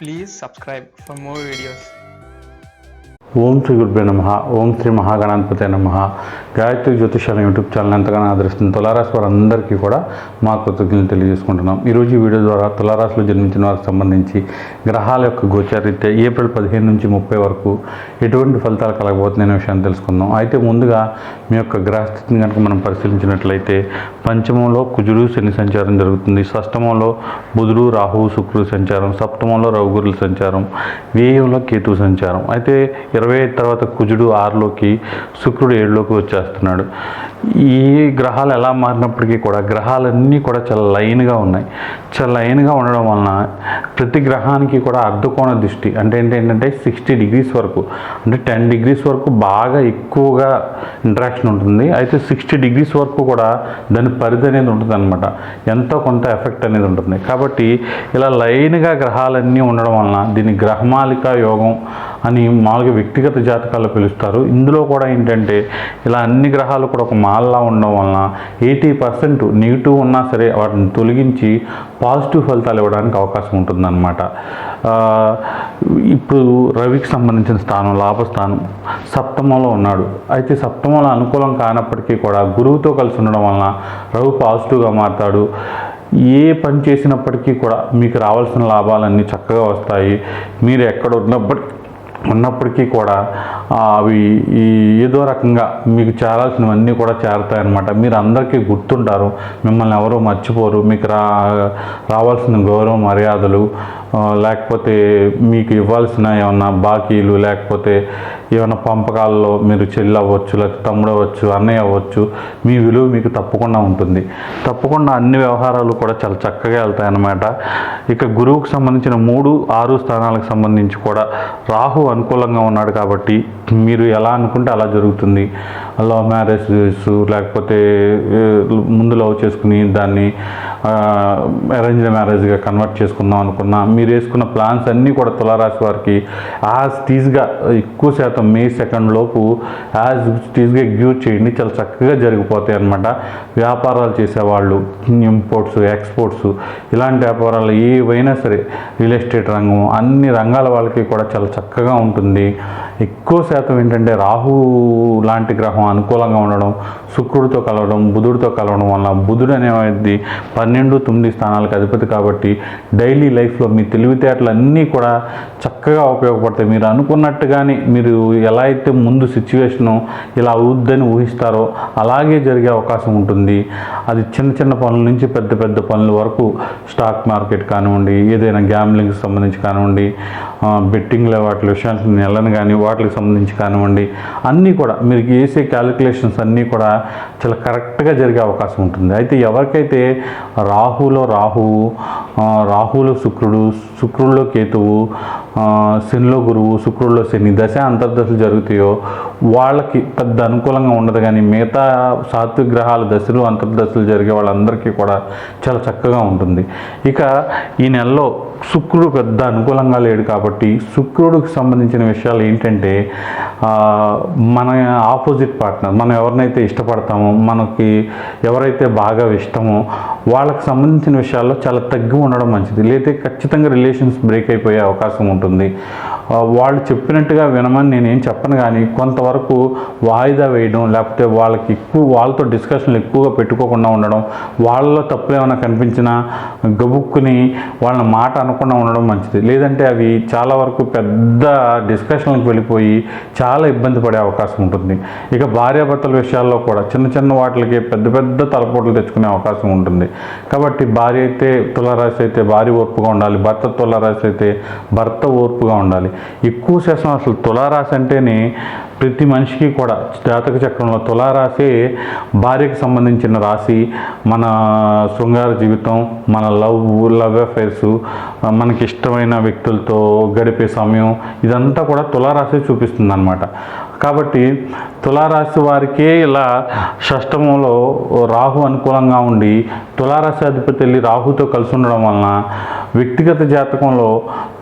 Please subscribe for more videos ఓం శ్రీ గురుపే నమ. ఓం శ్రీ మహాగణాధిపతి నమ. గాయత్రి జ్యోతిషాల యూట్యూబ్ ఛానల్ ఎంతగానో ఆదరిస్తుంది తులారాశి వారందరికీ కూడా మా కృతజ్ఞతలు తెలియజేసుకుంటున్నాం. ఈరోజు ఈ వీడియో ద్వారా తులారాశిలో జన్మించిన వారికి సంబంధించి గ్రహాల యొక్క గోచారీత్యా ఏప్రిల్ పదిహేను నుంచి ముప్పై వరకు ఎటువంటి ఫలితాలు కలగబోతున్నాయనే విషయాన్ని తెలుసుకుందాం. అయితే ముందుగా మీ యొక్క గ్రహస్థితిని కనుక మనం పరిశీలించినట్లయితే పంచమంలో కుజుడు శని సంచారం జరుగుతుంది. షష్టమంలో బుధుడు రాహువు శుక్రుడు సంచారం. సప్తమంలో రవుగురుల సంచారం. వ్యయంలో కేతు సంచారం. అయితే ఇరవై ఐదు తర్వాత కుజుడు ఆరులోకి శుక్రుడు ఏడులోకి వచ్చేస్తున్నాడు. ఈ గ్రహాలు ఎలా మారినప్పటికీ కూడా గ్రహాలన్నీ కూడా చాలా లైన్గా ఉన్నాయి. చాలా లైన్గా ఉండడం వలన ప్రతి గ్రహానికి కూడా అర్ధకోణ దృష్టి అంటే ఏంటంటే సిక్స్టీ డిగ్రీస్ వరకు అంటే టెన్ డిగ్రీస్ వరకు బాగా ఎక్కువగా ఇంటరాక్షన్ ఉంటుంది. అయితే సిక్స్టీ డిగ్రీస్ వరకు కూడా దాని పరిధి అనేది ఉంటుంది అనమాట ఎంతో కొంత ఎఫెక్ట్ అనేది ఉంటుంది. కాబట్టి ఇలా లైన్గా గ్రహాలన్నీ ఉండడం వలన దీన్ని గ్రహమాలిక యోగం అని మామూలుగా వ్యక్తిగత జాతకాల్లో పిలుస్తారు. ఇందులో కూడా ఏంటంటే ఇలా అన్ని గ్రహాలు కూడా ఒక మాల్లా ఉండడం వలన ఎయిటీ పర్సెంట్ నెగిటివ్ ఉన్నా సరే వాటిని తొలగించి పాజిటివ్ ఫలితాలు ఇవ్వడానికి అవకాశం ఉంటుందన్నమాట. ఇప్పుడు రవికి సంబంధించిన స్థానం లాభస్థానం సప్తమంలో ఉన్నాడు. అయితే సప్తమంలో అనుకూలం కానప్పటికీ కూడా గురువుతో కలిసి ఉండడం వలన రవి పాజిటివ్గా మారుతాడు. ఏ పని చేసినప్పటికీ కూడా మీకు రావాల్సిన లాభాలన్నీ చక్కగా వస్తాయి. మీరు ఎక్కడ ఉన్నప్పటికీ ఉన్నప్పటికీ కూడా అవి ఈ ఏదో రకంగా మీకు చేరాల్సినవన్నీ కూడా చేరతాయన్నమాట. మీరు అందరికీ గుర్తుంటారు మిమ్మల్ని ఎవరూ మర్చిపోరు మీకు రా రావాల్సిన గౌరవ మర్యాదలు లేకపోతే మీకు ఇవ్వాల్సిన ఏమన్నా బాకీలు లేకపోతే ఏమైనా పంపకాల్లో మీరు చెల్లి అవ్వచ్చు లేకపోతే తమ్ముడు అవ్వచ్చు అన్నయ్య అవ్వచ్చు మీ విలువ మీకు తప్పకుండా ఉంటుంది. తప్పకుండా అన్ని వ్యవహారాలు కూడా చాలా చక్కగా వెళ్తాయి అన్నమాట. ఇక గురువుకు సంబంధించిన మూడు ఆరు స్థానాలకు సంబంధించి కూడా రాహు అనుకూలంగా ఉన్నాడు కాబట్టి మీరు ఎలా అనుకుంటే అలా జరుగుతుంది. లవ్ మ్యారేజ్ లేకపోతే ముందు లవ్ చేసుకుని దాన్ని అరేంజ్ మ్యారేజ్గా కన్వర్ట్ చేసుకుందాం అనుకున్నా మీరు వేసుకున్న ప్లాన్స్ అన్నీ కూడా తులారాశి వారికి యాజ్ టీజ్గా ఎక్కువ శాతం మే సెకండ్ లోపు యాజ్ టీజ్గా ఎగ్జిక్యూట్ చేయండి. చాలా చక్కగా జరిగిపోతాయి అనమాట వ్యాపారాలు చేసేవాళ్ళు ఇంపోర్ట్స్ ఎక్స్పోర్ట్స్ ఇలాంటి వ్యాపారాలు ఏవైనా సరే రియల్ ఎస్టేట్ రంగం అన్ని రంగాల వాళ్ళకి కూడా చాలా చక్కగా ఉంటుంది. ఎక్కువ శాతం ఏంటంటే రాహు లాంటి గ్రహం అనుకూలంగా ఉండడం శుక్రుడితో కలవడం బుధుడితో కలవడం వల్ల బుధుడు అనేది పన్నెండు తొమ్మిది స్థానాలకు అధిపతి కాబట్టి డైలీ లైఫ్లో మీ తెలివితేటలు అన్నీ కూడా చక్కగా ఉపయోగపడతాయి. మీరు అనుకున్నట్టుగానే మీరు ఎలా అయితే ముందు సిచ్యువేషను ఇలా అవుద్దని ఊహిస్తారో అలాగే జరిగే అవకాశం ఉంటుంది. అది చిన్న చిన్న పనుల నుంచి పెద్ద పెద్ద పనుల వరకు స్టాక్ మార్కెట్ కానివ్వండి ఏదైనా గ్యామ్లింగ్కి సంబంధించి కానివ్వండి బెట్టింగ్ల వాటి విషయానికి నెలని కానీ వాటికి సంబంధించి కానివ్వండి అన్నీ కూడా మీరు చేసే క్యాలిక్యులేషన్స్ అన్నీ కూడా చాలా కరెక్ట్గా జరిగే అవకాశం ఉంటుంది. అయితే ఎవరికైతే రాహులో రాహువు రాహులో శుక్రుడు శుక్రుల్లో కేతువు శనిలో గురువు శుక్రుల్లో శని దశ అంతర్దశలు జరుగుతాయో వాళ్ళకి పెద్ద అనుకూలంగా ఉండదు కానీ మిగతా సాత్విక గ్రహాల దశలు అంతర్దశలు జరిగే వాళ్ళందరికీ కూడా చాలా చక్కగా ఉంటుంది. ఇక ఈ నెలలో శుక్రుడు పెద్ద అనుకూలంగా లేడు కాబట్టి శుక్రుడికి సంబంధించిన విషయాలు ఏంటంటే మన ఆపోజిట్ పార్ట్నర్ మనం ఎవరినైతే ఇష్టపడతామో మనకి ఎవరైతే బాగా ఇష్టమో వాళ్ళకి సంబంధించిన విషయాల్లో చాలా తగ్గి ఉండడం మంచిది. లేతే ఖచ్చితంగా రిలేషన్స్ బ్రేక్ అయిపోయే అవకాశం ఉంటుంది. వాళ్ళు చెప్పినట్టుగా వినమని నేనేం చెప్పను కానీ కొంతవరకు వాయిదా వేయడం లేకపోతే వాళ్ళకి ఎక్కువ వాళ్ళతో డిస్కషన్లు ఎక్కువగా పెట్టుకోకుండా ఉండడం వాళ్ళలో తప్పులు ఏమైనా కనిపించినా గబుక్కుని వాళ్ళ మాట అనకుండా ఉండడం మంచిది. లేదంటే అవి చాలా వరకు పెద్ద డిస్కషన్లకు వెళ్ళిపోయి చాలా ఇబ్బంది పడే అవకాశం ఉంటుంది. ఇక భార్యాభర్తల విషయాల్లో కూడా చిన్న చిన్న వాటికి పెద్ద పెద్ద తలపోట్లు తెచ్చుకునే అవకాశం ఉంటుంది. కాబట్టి భార్య అయితే తులారాశి అయితే భార్య ఓర్పుగా ఉండాలి భర్త తులారాశి అయితే భర్త ఓర్పుగా ఉండాలి. ఎక్కువ శాతం అసలు తులారాశి అంటేనే ప్రతి మనిషికి కూడా జాతక చక్రంలో తులారాశి భార్యకు సంబంధించిన రాశి. మన శృంగార జీవితం మన లవ్ లవ్ అఫైర్స్ మనకి ఇష్టమైన వ్యక్తులతో గడిపే సమయం ఇదంతా కూడా తులారాశి చూపిస్తుంది అనమాట కాబట్టి తులారాశి వారికే ఇలా షష్టమంలో రాహు అనుకూలంగా ఉండి తులారాశి అధిపతి వెళ్ళి రాహుతో కలిసి ఉండడం వలన వ్యక్తిగత జాతకంలో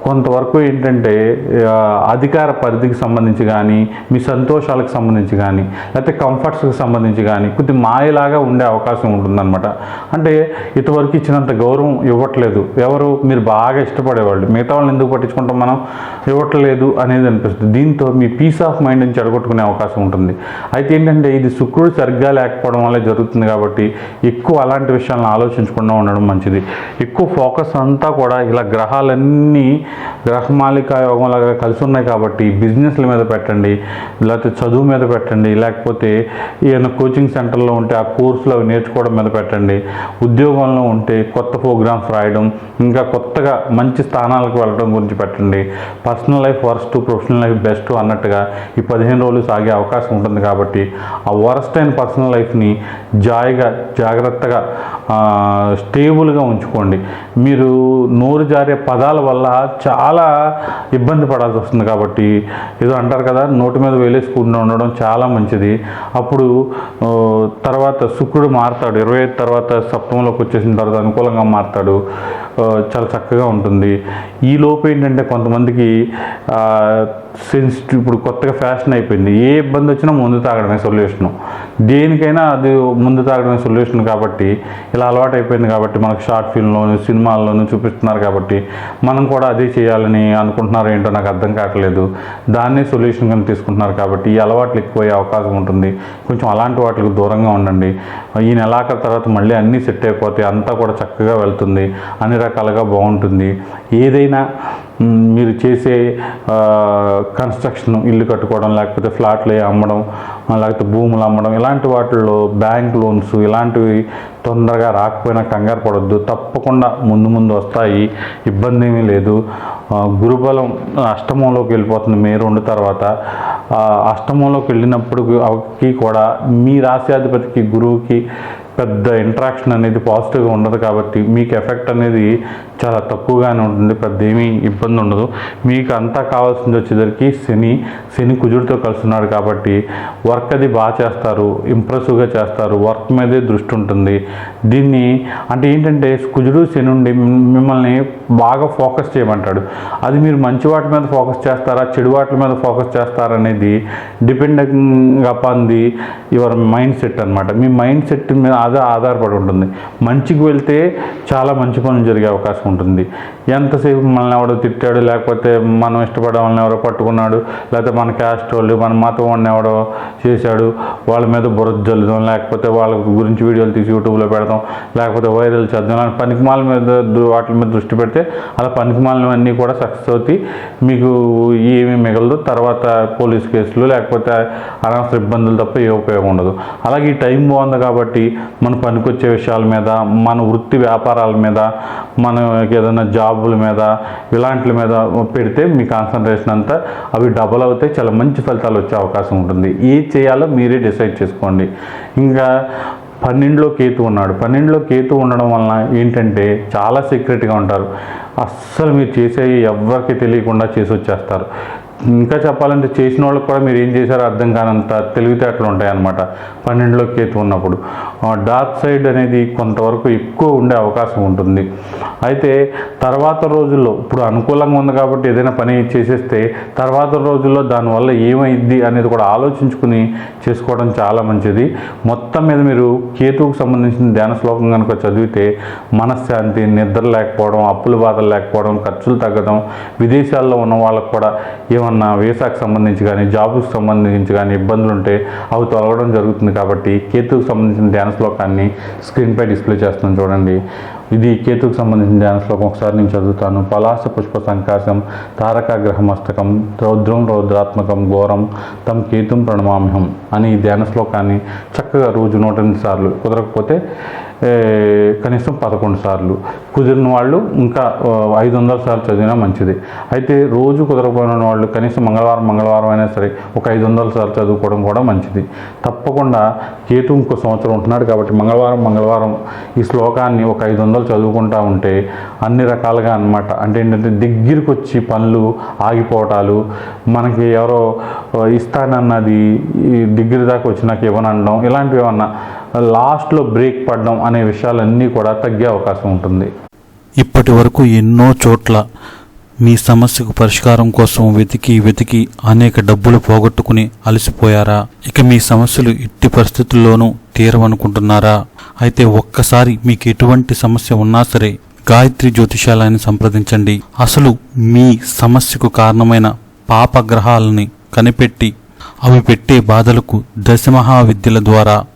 కొంతవరకు ఏంటంటే అధికార పరిధికి సంబంధించి కానీ మీ సంతోషాలకు సంబంధించి కానీ లేకపోతే కంఫర్ట్స్కి సంబంధించి కానీ కొద్ది మాయలాగా ఉండే అవకాశం ఉంటుందన్నమాట. అంటే ఇంతవరకు ఇచ్చినంత గౌరవం ఇవ్వట్లేదు. ఎవరు? మీరు బాగా ఇష్టపడేవాళ్ళు. మిగతా వాళ్ళని ఎందుకు పట్టించుకుంటాం మనం? ఇవ్వట్లేదు అనేది అనిపిస్తుంది. దీంతో మీ పీస్ ఆఫ్ మైండ్ నుంచి చెడగొట్టుకునే అవకాశం ఉంటుంది. అయితే ఏంటంటే ఇది శుక్రుడు సరిగ్గా లేకపోవడం వల్ల జరుగుతుంది కాబట్టి ఎక్కువ అలాంటి విషయాలను ఆలోచించకుండా ఉండడం మంచిది. ఎక్కువ ఫోకస్ అంతా కూడా ఇలా గ్రహాలన్నీ గ్రహమాలిక యోగంలాగా కలిసి ఉన్నాయి కాబట్టి బిజినెస్ల మీద పెట్టండి లేకపోతే చదువు మీద పెట్టండి లేకపోతే ఏదైనా కోచింగ్ సెంటర్లో ఉంటే ఆ కోర్సులు అవి నేర్చుకోవడం మీద పెట్టండి. ఉద్యోగంలో ఉంటే కొత్త ప్రోగ్రామ్స్ రాయడం ఇంకా కొత్తగా మంచి స్థానాలకు వెళ్ళడం గురించి పెట్టండి. Personal life worst professional life best అన్నట్టుగా ఈ పదిహేను రోజులు సాగే అవకాశం ఉంటుంది కాబట్టి ఆ వరస్ట్ అయిన పర్సనల్ లైఫ్ని జాయిగా జాగ్రత్తగా స్టేబుల్గా ఉంచుకోండి. మీరు నోరు జారే పదాల వల్ల చాలా ఇబ్బంది పడాల్సి వస్తుంది కాబట్టి ఏదో అంటారు కదా నోటి మీద వేలేసుకుంటూ ఉండడం చాలా మంచిది. అప్పుడు తర్వాత శుక్రుడు మారుతాడు. ఇరవై ఐదు తర్వాత సప్తమంలోకి వచ్చేసిన తర్వాత అనుకూలంగా మారుతాడు. చాలా చక్కగా ఉంటుంది. ఈ లోపు ఏంటంటే కొంతమందికి సెన్సిటివ్ ఇప్పుడు కొత్తగా ఫ్యాషన్ అయిపోయింది. ఏ ఇబ్బంది వచ్చినా ముందు తాగడమే సొల్యూషను దేనికైనా అది ముందు తాగడమే సొల్యూషన్ కాబట్టి ఇలా అలవాటు అయిపోయింది కాబట్టి మనకు షార్ట్ ఫిల్మ్లోను సినిమాల్లోనూ చూపిస్తున్నారు కాబట్టి మనం కూడా అదే చేయాలని అనుకుంటున్నారో ఏంటో నాకు అర్థం కావట్లేదు. దాన్నే సొల్యూషన్ కింద తీసుకుంటున్నారు కాబట్టి ఈ అలవాట్లు ఎక్కువయ్యే అవకాశం ఉంటుంది. కొంచెం అలాంటి వాటికి దూరంగా ఉండండి. ఈ నెలాఖరు తర్వాత మళ్ళీ అన్నీ సెట్ అయిపోతాయి అంతా కూడా చక్కగా వెళ్తుంది. అన్ని రకాలుగా బాగుంటుంది. ఏదైనా మీరు చేసే కన్స్ట్రక్షన్ ఇల్లు కట్టుకోవడం లేకపోతే ఫ్లాట్లు అమ్మడం లేకపోతే భూములు అమ్మడం ఇలాంటి వాటిల్లో బ్యాంక్ లోన్స్ ఇలాంటివి తొందరగా రాకపోయినా కంగారు పడొద్దు. తప్పకుండా ముందు ముందు వస్తాయి. ఇబ్బంది ఏమీ లేదు. గురుబలం అష్టమంలోకి వెళ్ళిపోతుంది మే రెండు తర్వాత. అష్టమంలోకి వెళ్ళినప్పుడు కూడా మీ రాశ్యాధిపతికి గురువుకి పెద్ద ఇంట్రాక్షన్ అనేది పాజిటివ్గా ఉండదు కాబట్టి మీకు ఎఫెక్ట్ అనేది చాలా తక్కువగానే ఉంటుంది. పెద్ద ఏమీ ఇబ్బంది ఉండదు. మీకు అంతా కావాల్సింది వచ్చేసరికి శని. శని కుజుడితో కలుస్తున్నాడు కాబట్టి వర్క్ అది బాగా చేస్తారు. ఇంప్రెసివ్గా చేస్తారు. వర్క్ మీదే దృష్టి ఉంటుంది. దీన్ని అంటే ఏంటంటే కుజుడు శని ఉండి మిమ్మల్ని బాగా ఫోకస్ చేయమంటాడు. అది మీరు మంచి వాటి మీద ఫోకస్ చేస్తారా చెడు వాటి మీద ఫోకస్ చేస్తారనేది depending upon the your mindset అనమాట మీ మైండ్ సెట్ మీద అది ఆధారపడి ఉంటుంది. మంచికి వెళ్తే చాలా మంచి పనులు జరిగే అవకాశం ఉంటుంది. ఎంతసేపు మనల్ని ఎవడో తిట్టాడు లేకపోతే మనం ఇష్టపడే వాళ్ళని ఎవరో పట్టుకున్నాడు లేకపోతే మన క్యాస్ట్ వాళ్ళు మన మతం వాడిని ఎవడో చేశాడు వాళ్ళ మీద బురద జల్లుదాం లేకపోతే వాళ్ళ గురించి వీడియోలు తీసి యూట్యూబ్లో పెడతాం లేకపోతే వైరల్ చేద్దాం అలాంటి పనికిమాల మీద వాటి మీద దృష్టి పెడితే అలా పనికిమాలన్నీ కూడా సక్సెస్ అవుతాయి. మీకు ఏమీ మిగలదు. తర్వాత పోలీస్ కేసులు లేకపోతే అనవసర ఇబ్బందులు తప్ప ఏ ఉపయోగం ఉండదు. అలాగే ఈ టైం బాగుంది కాబట్టి మన పనికొచ్చే విషయాల మీద మన వృత్తి వ్యాపారాల మీద మనకి ఏదైనా జాబుల మీద ఇలాంటి మీద పెడితే మీ కాన్సన్ట్రేషన్ అంతా అవి డబల్ అవుతాయి చాలా మంచి ఫలితాలు వచ్చే అవకాశం ఉంటుంది. ఏ చేయాలో మీరే డిసైడ్ చేసుకోండి. ఇంకా పన్నెండులో కేతు ఉన్నాడు. పన్నెండులో కేతు ఉండడం వలన ఏంటంటే చాలా సీక్రెట్గా ఉంటారు. అస్సలు మీరు చేసేవి ఎవరికి తెలియకుండా చేసి వచ్చేస్తారు ఇంకా చెప్పాలంటే చేసిన వాళ్ళకి కూడా మీరు ఏం చేశారో అర్థం కానంత తెలివితేటలు ఉంటాయన్నమాట. పన్నెండులో కేతు ఉన్నప్పుడు. డార్క్ సైడ్ అనేది కొంతవరకు ఎక్కువ ఉండే అవకాశం ఉంటుంది. అయితే తర్వాత రోజుల్లో ఇప్పుడు అనుకూలంగా ఉంది కాబట్టి ఏదైనా పని చేసేస్తే తర్వాత రోజుల్లో దానివల్ల ఏమైంది అనేది కూడా ఆలోచించుకుని చేసుకోవడం చాలా మంచిది. మొత్తం మీద మీరు కేతువుకు సంబంధించిన ధ్యాన శ్లోకం కనుక చదివితే మనశ్శాంతి నిద్ర లేకపోవడం అప్పుల బాధలు లేకపోవడం ఖర్చులు తగ్గడం విదేశాల్లో ఉన్న వాళ్ళకు కూడా ఏమన్నా వీసాకు సంబంధించి కానీ జాబ్కి సంబంధించి కానీ ఇబ్బందులు ఉంటే అవి తొలగడం జరుగుతుంది కాబట్టి కేతుకు సంబంధించిన ధ్యాన శ్లోకాన్ని స్క్రీన్పై డిస్ప్లే చేస్తున్నాను చూడండి. ఇది కేతుకు సంబంధించిన ధ్యాన శ్లోకం. ఒకసారి నేను చదువుతాను. పలాస పుష్ప సంకాశం తారక మస్తకం రౌద్రం రౌద్రాత్మకం ఘోరం తమ కేతుం ప్రణమామ్యం అని ఈ ధ్యాన శ్లోకాన్ని చక్కగా రోజు నూట ఎనిమిది సార్లు కుదరకపోతే కనీసం పదకొండు సార్లు. కుదిరిన వాళ్ళు ఇంకా ఐదు వందల సార్లు చదివినా మంచిది. అయితే రోజు కుదరకపోయిన వాళ్ళు కనీసం మంగళవారం మంగళవారం అయినా సరే ఒక ఐదు వందల సార్లు చదువుకోవడం కూడా మంచిది. తప్పకుండా కేతు ఇంకో సంవత్సరం ఉంటున్నాడు కాబట్టి మంగళవారం మంగళవారం ఈ శ్లోకాన్ని ఒక ఐదు వందలు చదువుకుంటా ఉంటే అన్ని రకాలుగా అన్నమాట. అంటే ఏంటంటే దగ్గరికి వచ్చి పనులు ఆగిపోవటాలు మనకి ఎవరో ఇస్తానన్నది దగ్గర దాకా వచ్చి నాకు ఇవ్వనడం ఇలాంటివి ఏమన్నా లాస్ట్లో బ్రేక్ పడడం అనే విషయాలన్నీ కూడా తగ్గే అవకాశం ఉంటుంది. ఇప్పటి వరకు ఎన్నో చోట్ల మీ సమస్యకు పరిష్కారం కోసం వెతికి వెతికి అనేక డబ్బులు పోగొట్టుకుని అలసిపోయారా? ఇక మీ సమస్యలు ఎట్టి పరిస్థితుల్లోనూ తీరవనుకుంటున్నారా? అయితే ఒక్కసారి మీకు ఎటువంటి సమస్య ఉన్నా సరే గాయత్రి జ్యోతిషాలయాన్ని సంప్రదించండి. అసలు మీ సమస్యకు కారణమైన పాపగ్రహాలని కనిపెట్టి అవి పెట్టే బాధలకు దశమహా విద్యల ద్వారా